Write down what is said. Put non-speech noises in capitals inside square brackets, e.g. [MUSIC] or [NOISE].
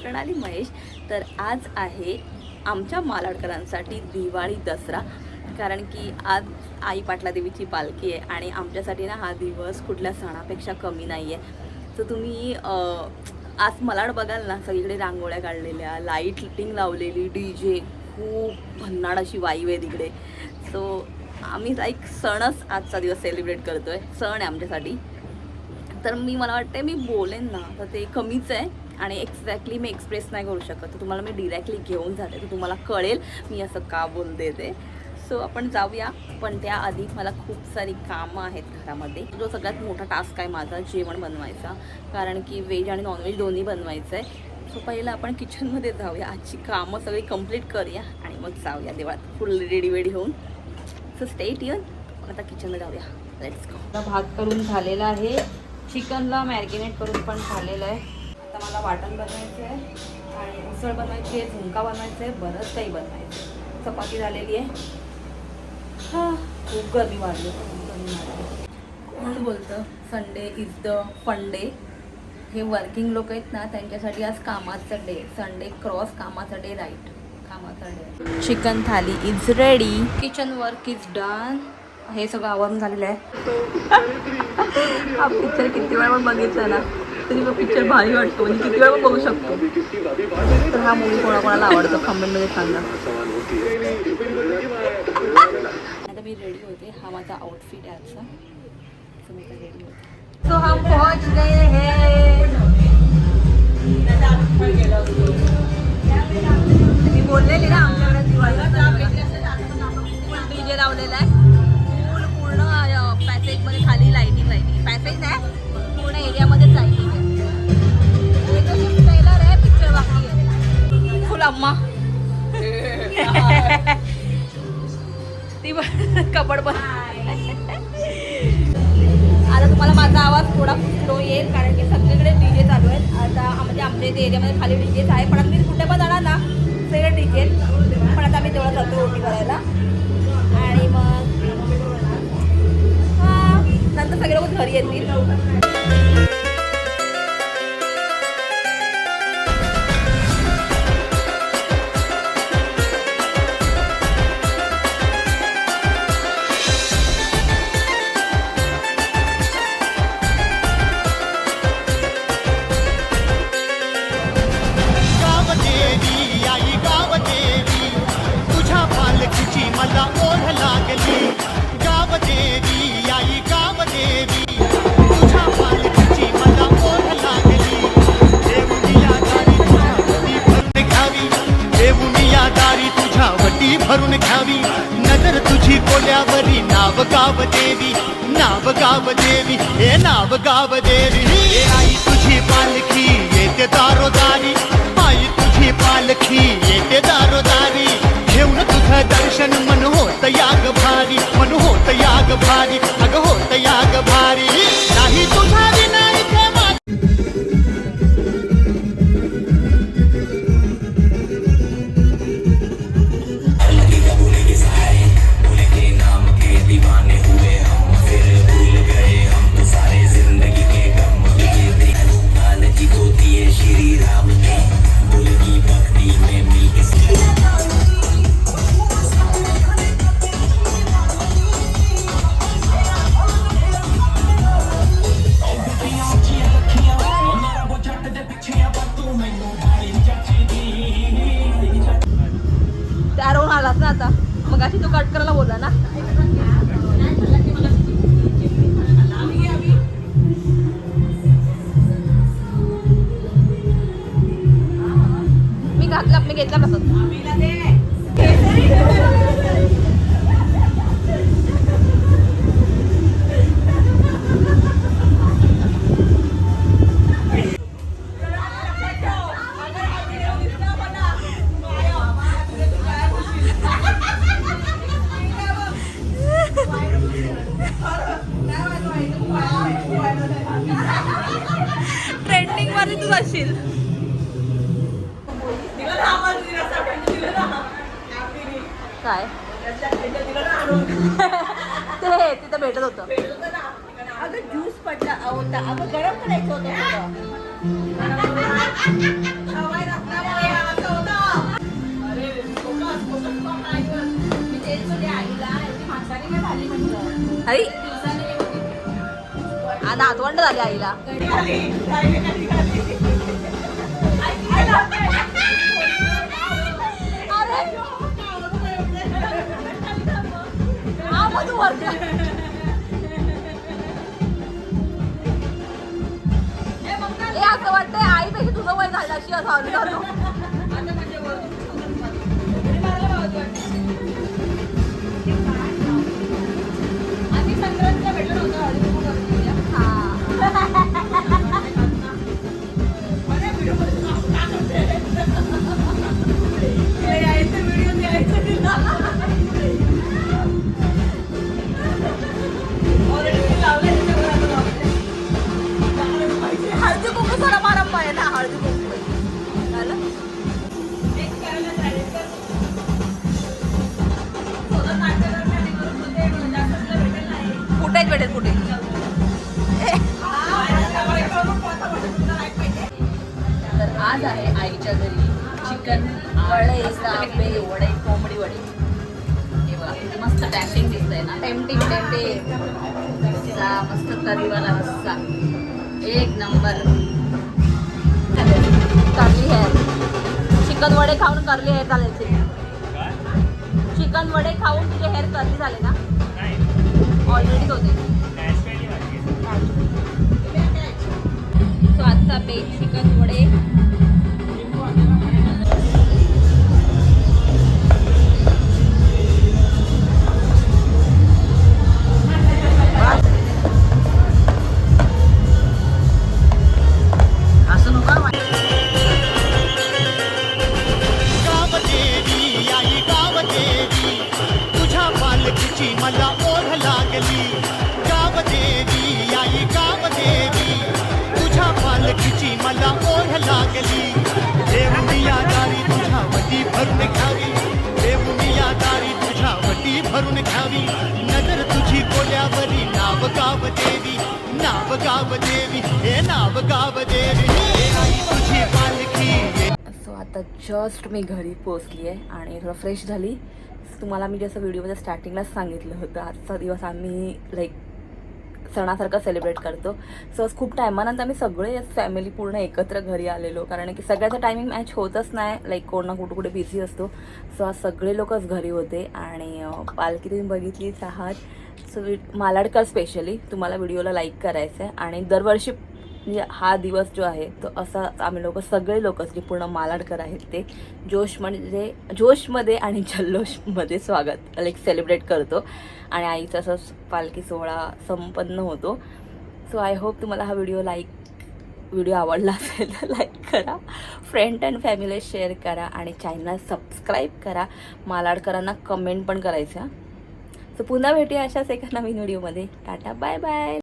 प्रणाली महेश तर आज आहे आमच्या मालाडकरांसाठी दिवाळी दसरा. कारण की आज आई पाटला देवीची पालखी आहे आणि आमच्यासाठी ना हा दिवस कुठल्या सणापेक्षा कमी नाही आहे तर तुम्ही आज मलाड बघाल ना सगळीकडे रांगोळ्या काढलेल्या लाइट लिटिंग लावलेली डी जे खूप भन्नाड अशी वाईव आहे तिकडे सो आम्ही लाईक सणच आजचा दिवस सेलिब्रेट करतो आहे सण आहे आमच्यासाठी. तर मी मला वाटते मी बोलेन ना तर ते कमीच आहे. आणि एक्झॅक्टली मी एक्सप्रेस नाही करू शकत. तर तुम्हाला मी डिरेक्टली घेऊन जाते. तर तुम्हाला कळेल मी असं का बोलते ते. सो आपण जाऊया. पण त्याआधी मला खूप सारी कामं आहेत घरामध्ये. जो सगळ्यात मोठा टास्क आहे माझा जेवण बनवायचा. कारण की व्हेज आणि नॉनव्हेज दोन्ही बनवायचं आहे सो पहिलं आपण किचनमध्ये जाऊया. आजची कामं सगळी कंप्लीट करूया आणि मग जाऊया देवात. फुल रेडी वेडी होऊन सो स्टेट येऊन आता किचनला जाऊया. लेट्स गो आता भात करून झालेला आहे. चिकनला मॅरिनेट करून पण झालेलं आहे. आता मला वाटण बनवायचं आहे आणि उसळ बनवायची आहे झुणका बनवायचं आहे बरंच काही बनवायचं आहे. चपाती झालेली आहे. हा खूप गर्मी वाढली खूप गर्मी वाढली. कोण बोलतं? Sunday is the fun day हे वर्किंग लोक आहेत ना त्यांच्यासाठी आज कामाचा डे संडे क्रॉस कामाचा डे राईट कामाचा day chicken thali is ready kitchen work is done हे सगळं आवरून झालेलं आहे. [LAUGHS] हा पिक्चर किती वेळा पण ना. तरी तो पिक्चर भारी वाटतो. म्हणजे किती वेळा पण बघू शकतो. तर हा मूवी कोणाकोणाला आवडतो? कमेंटमध्ये सांगा. आता मी रेडी होते. हा माझा आउटफिट आहे आजचा. असं मी रेडी होते. तो हम पहुंच गए हैं. मी बोललेली ना आमच्याकडे दिवाळी फुल डीजे लावलेला आहे फुल पूर्ण पॅसेजमध्ये अम्मा. ती कपड पण. आता तुम्हाला माझा आवाज थोडा स्लो येईल कारण की सगळीकडे डीजे चालू आहेत. आता म्हणजे आमच्या इथे एरियामध्ये खाली डीजेच आहे पण आता मी कुठे पण जाणार ना सगळे डीजे पण आता मी तेवढं जातो ओटी करायला. आणि मग नंतर सगळे लोक घरी येतील. करून घ्यावी. नजर तुझी कोल्यावरी नाव गाव देवी नाव गाव देवी हे नाव गाव देवी. आई तुझी पालखी ना आता. मग अशी तू कट करायला बोलला ना. मी घातला मी घेतला कसं ट्रेंडिंगमध्ये तू. असशील काय ते तिथं भेटत होतं. अगं ज्यूस पडला. होता. अगं गरम करायचं होतं आई आता आतवंड झाली आईला. असं वाटतंय आईपेक्षा तुझं वय झालं अशी असं ना हळदी कुंकू झालं? कुठेच भेटेल कुठे तर आज आहे आईच्या घरी चिकन वडे कापे वडे कोंबडी वडे. हे बघा किती मस्त टॅम्पिंग दिसतंय ना? टेम्टिंग रस्सा मस्त तरीवाला रस्सा. एक नंबर. करली हेअर चिकन वडे खाऊन करली हेअर झाले चिकन वडे खाऊन तुझे हेअर करली झाले ना? ऑलरेडीच होते. सो आजचा बेट चिकन वडे. मला ओढ लागली. गावदेवी आई गावदेवी तुझ्या पालखीची मला ओढ लागली. देवणी या दारी तुझ्या वटी भरून घ्यावी. देवणी या दारी तुझ्या वटी भरून घ्यावी. नजर तुझी कोल्यावरी नाव गावदेवी नाव गावदेवी हे नाव गावदेवी हे आई तुझी पालखी. सो आता जस्ट मी घरी पोचली आहे आणि रिफ्रेश झाली. तुम्हाला मी जसं व्हिडिओमध्ये स्टार्टिंगलाच सांगितलं होतं आजचा दिवस आम्ही लाईक सणासारखं सेलिब्रेट करतो. सो खूप टायमानंतर आम्ही सगळे फॅमिली पूर्ण एकत्र घरी आलेलो. कारण की सगळ्याचं टायमिंग मॅच होतच नाही लाईक कोण ना कुठे कुठे बिझी असतो. सो आज सगळे लोकच घरी होते आणि पालखी तुम्ही बघितलीच आहात. सो मालाडकर स्पेशली तुम्हाला व्हिडिओला लाईक करायचं आहे आणि दरवर्षी म्हणजे हा दिवस जो आहे तो असा आम्ही लोक सगळे लोक जे पूर्ण मालाडकर आहेत ते जोश म्हणजे जोशमध्ये आणि जल्लोषमध्ये स्वागत लाईक सेलिब्रेट करतो. आणि आईचा असा पालखी सोहळा संपन्न होतो. सो आय होप तुम्हाला हा व्हिडिओ लाईक व्हिडिओ आवडला असेल तर लाईक करा. फ्रेंड अँड फॅमिली शेअर करा आणि चॅनल सबस्क्राईब करा. मालाडकरांना कमेंट पण करायचं. सो पुन्हा भेटूया अशाच एका नवीन व्हिडिओमध्ये टाटा बाय बाय